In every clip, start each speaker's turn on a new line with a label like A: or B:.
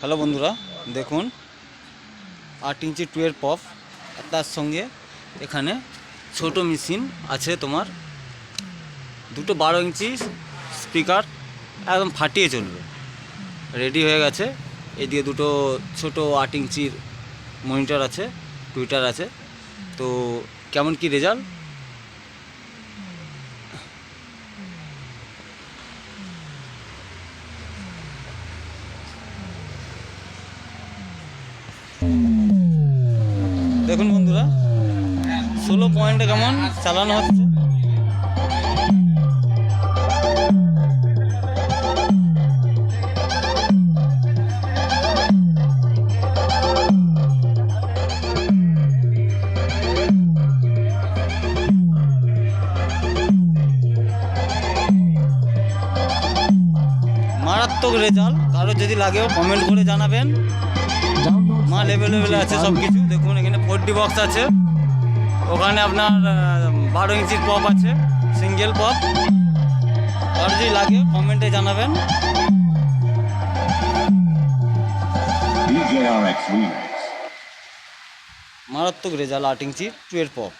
A: Hello বন্ধুরা, দেখুন, আট ইঞ্চি টুয়ের পপ তার সঙ্গে এখানে ছোট মেশিন আছে তোমার। দুটো বারো ইঞ্চি স্পিকার একদম ফাটিয়ে চলবে। রেডি হয়ে গেছে। এদিকে দুটো ছোট আট ইঞ্চির মনিটর আছে টুইটার আছে। তো কেমন কি রেজাল্ট দেখুন বন্ধুরা, ষোলো পয়েন্টে কেমন চালানো হচ্ছে। মারাত্মক রেজাল্ট কারও যদি লাগেও কমেন্ট করে জানাবেন। মাল অ্যাভেলেবেল আছে সব কিছু দেখুন এখানে ফোর ডি বক্স আছে। ওখানে আপনার বারো ইঞ্চির পপ আছে সিঙ্গেল পপ আর যদি লাগে কমেন্টে জানাবেন। মারাত্মক রেজাল্ট আট ইঞ্চি টুয়ের পপ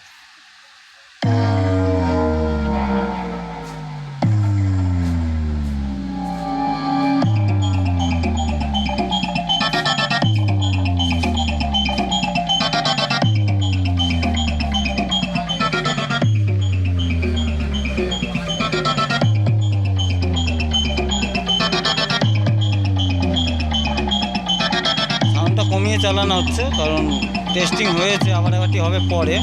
A: কমিয়ে চালানো হচ্ছে কারণ টেস্টিং হয়েছে আবার একবারটি হবে পরে।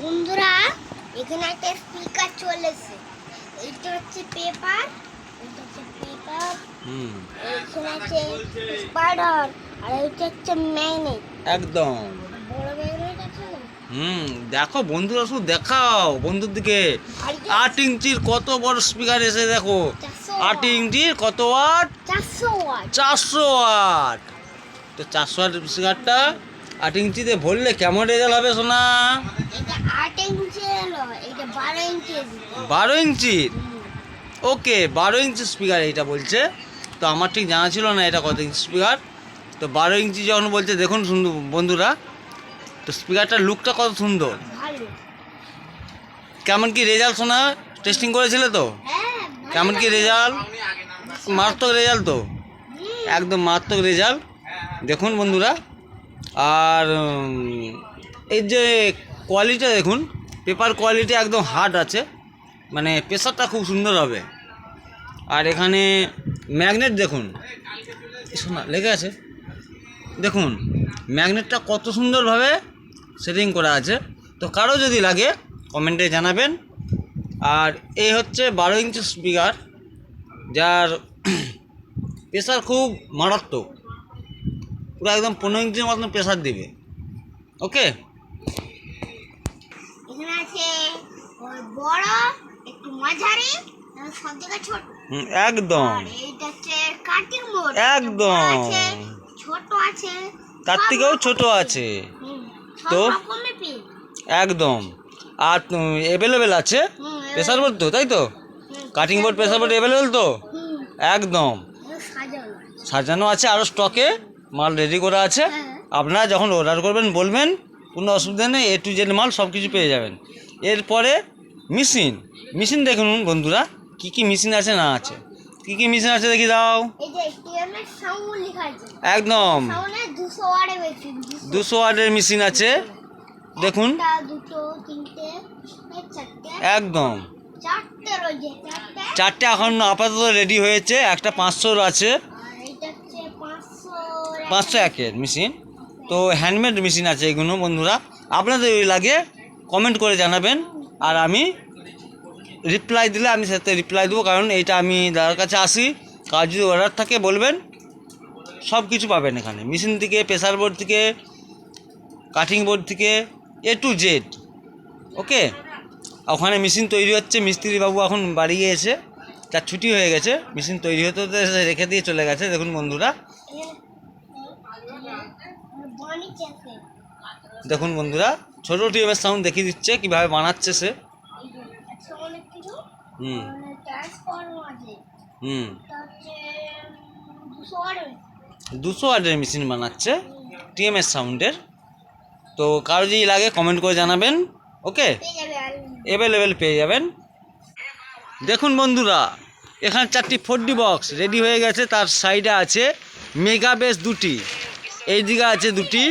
B: বন্ধুরা এখানে একটা স্পিকার চলেছে। এইটা হচ্ছে পেপার এটা হচ্ছে পেপার
A: হুম।
B: এখানে আছে স্পাইডার আর এটা হচ্ছে ম্যাগনেট
A: একদম।
B: বড় ম্যাগনেট আছে
A: হুম দেখো বন্ধুরা শুধু দেখাও বন্ধুর দিকে। আট ইঞ্চির কত বড় স্পিকার এসে দেখো। আট ইঞ্চির কত ওয়াট?
B: চারশো ওয়াট।
A: চারশো ওয়াট। তো চারশো ওয়াট স্পিকারটা আট ইঞ্চিতে ভরলে কেমন রেজাল্ট হবে সোনা?
B: বারো ইঞ্চি
A: ইঞ্চির ওকে বারো ইঞ্চি স্পিকার এইটা বলছে। তো আমার ঠিক জানা ছিল না এটা কত ইঞ্চি স্পিকার তো বারো ইঞ্চি যখন বলছে দেখুন সুন্দর বন্ধুরা তো স্পিকারটার লুকটা কত সুন্দর। কেমন কি রেজাল্ট শোনা টেস্টিং করেছিলে তো?
B: হ্যাঁ
A: কেমন কি রেজাল্ট মারাত্মক রেজাল্ট তো? একদম মারাত্মক রেজাল্ট দেখুন বন্ধুরা আর এই যে কোয়ালিটি দেখুন পেপার কোয়ালিটি একদম হার্ড আছে। মানে প্রেশারটা খুব সুন্দর হবে। আর এখানে ম্যাগনেট দেখুন। শোনা লেগে আছে। দেখুন ম্যাগনেটটা কত সুন্দরভাবে সেটিং করা আছে। তো কারও যদি লাগে কমেন্টে জানাবেন। আর এই হচ্ছে বারো ইঞ্চি স্পিকার যার প্রেশার খুব মারাত্মক। পুরো একদম পনেরো ইঞ্চির মতন প্রেশার দিবে। ওকে
B: এখানে আছে বড় একটু মাঝারি সব জায়গায় ছোট।
A: একদম।
B: এইটা হচ্ছে কাটিং মোড।
A: একদম।
B: ছোট আছে
A: তার থেকেও ছোট আছে। তো? একদম। আর অ্যাভেলেবেল আছে?
B: হুম,
A: প্রেশার বোর্ড তো তাই তো? Cutting board pressure board available তো? একদম।
B: সাজানো আছে।
A: সাজানো আছে আরও স্টকে মাল রেডি করা আছে।
B: হ্যাঁ।
A: আপনারা যখন অর্ডার করবেন বলবেন কোনো অসুবিধা নেই এ টু জেড মাল সব কিছু পেয়ে যাবেন। এরপরে মেশিন মেশিন দেখুন বন্ধুরা কি কি মেশিন আছে না আছে। কি কি মেশিন আছে দেখি দাও। একদম।
B: সাউন্ডে 200 ওয়াটে বেশি
A: দুশো ওয়াটের মেশিন আছে। দেখুন। একদম।
B: চারটে
A: এখন আপাতত রেডি হয়েছে একটা পাঁচশোর আছে
B: আর এটা হচ্ছে 500
A: পাঁচশো একের মেশিন তো হ্যান্ডমেড মেশিন আছে এগুলো, বন্ধুরা। আপনাদের ওই লাগে কমেন্ট করে জানাবেন। আর আমি রিপ্লাই দিলে আমি সাথে রিপ্লাই দেবো, কারণ এইটা আমি দাদার কাছে আসি। কাজ যদি অর্ডার থাকে বলবেন সব কিছু পাবেন এখানে। মেশিন থেকে প্রেসার বোর্ড থেকে কাটিং বোর্ড থেকে এ টু জেড ওকে ওখানে মেশিন তৈরি হচ্ছে। মিস্ত্রি বাবু এখন বাড়ি গিয়েছে। তার ছুটি হয়ে গেছে। মেশিন তৈরি হতে হতে রেখে দিয়ে চলে গেছে। দেখুন বন্ধুরা। দেখুন বন্ধুরা, ছোটো টিউবের সাউন্ড দেখিয়ে দিচ্ছে, কীভাবে বানাচ্ছে সে। হুম। হুম।
B: দুশো
A: ওয়াটের মেশিন বানাচ্ছে টিএমএস সাউন্ডের তো কারও যদি লাগে কমেন্ট করে জানাবেন ওকে অ্যাভেলেবেল পেয়ে যাবেন। দেখুন বন্ধুরা, এখানে চারটি ফোর বক্স রেডি হয়ে গেছে, তার সাইডে আছে মেগা বেস দুটি। এই দিকে আছে দুটি।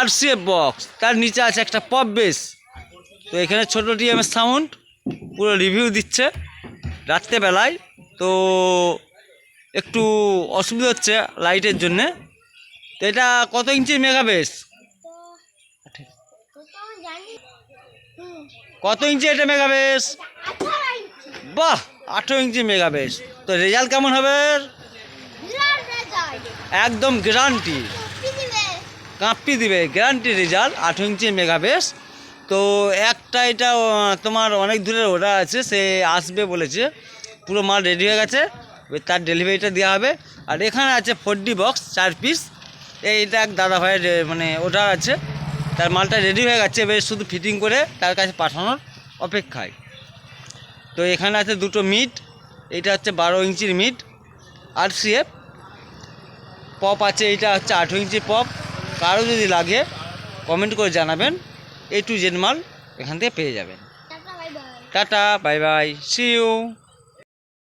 A: আরসিএফ বক্স তার নিচে আছে একটা পপ বেস তো এখানে ছোটো টিএমএস সাউন্ড পুরো রিভিউ দিচ্ছে রাত্রেবেলায়। তো একটু অসুবিধা হচ্ছে লাইটের জন্যে। তো এটা কত ইঞ্চির মেগা বেস কত ইঞ্চি এটা মেগা বেস বাহ আঠেরো ইঞ্চি মেগা বেস তো রেজাল্ট কেমন হবে? একদম গ্যারান্টি কাঁপি দিবে। গ্যারান্টি রেজাল্ট আঠেরো ইঞ্চি মেগা বেস তো একটা এটা তোমার অনেক দূরের অর্ডার আছে সে আসবে বলেছে। পুরো মাল রেডি হয়ে গেছে তার ডেলিভারিটা দেওয়া হবে। আর এখানে আছে ফোর ডি বক্স চার পিস এইটা এক দাদা ভাইয়ের মানে অর্ডার আছে। তার মালটা রেডি হয়ে গেছে এবার শুধু ফিটিং করে তার কাছে পাঠানোর অপেক্ষায়। তো এখানে আছে দুটো মিট এটা হচ্ছে বারো ইঞ্চির মিট আর সিএফ পপ আছে এটা হচ্ছে আঠেরো ইঞ্চি পপ কারও যদি লাগে কমেন্ট করে জানাবেন। এই টু জেন মাল এখান থেকে পেয়ে যাবেন।
B: Tata bye bye
A: tata bye bye see you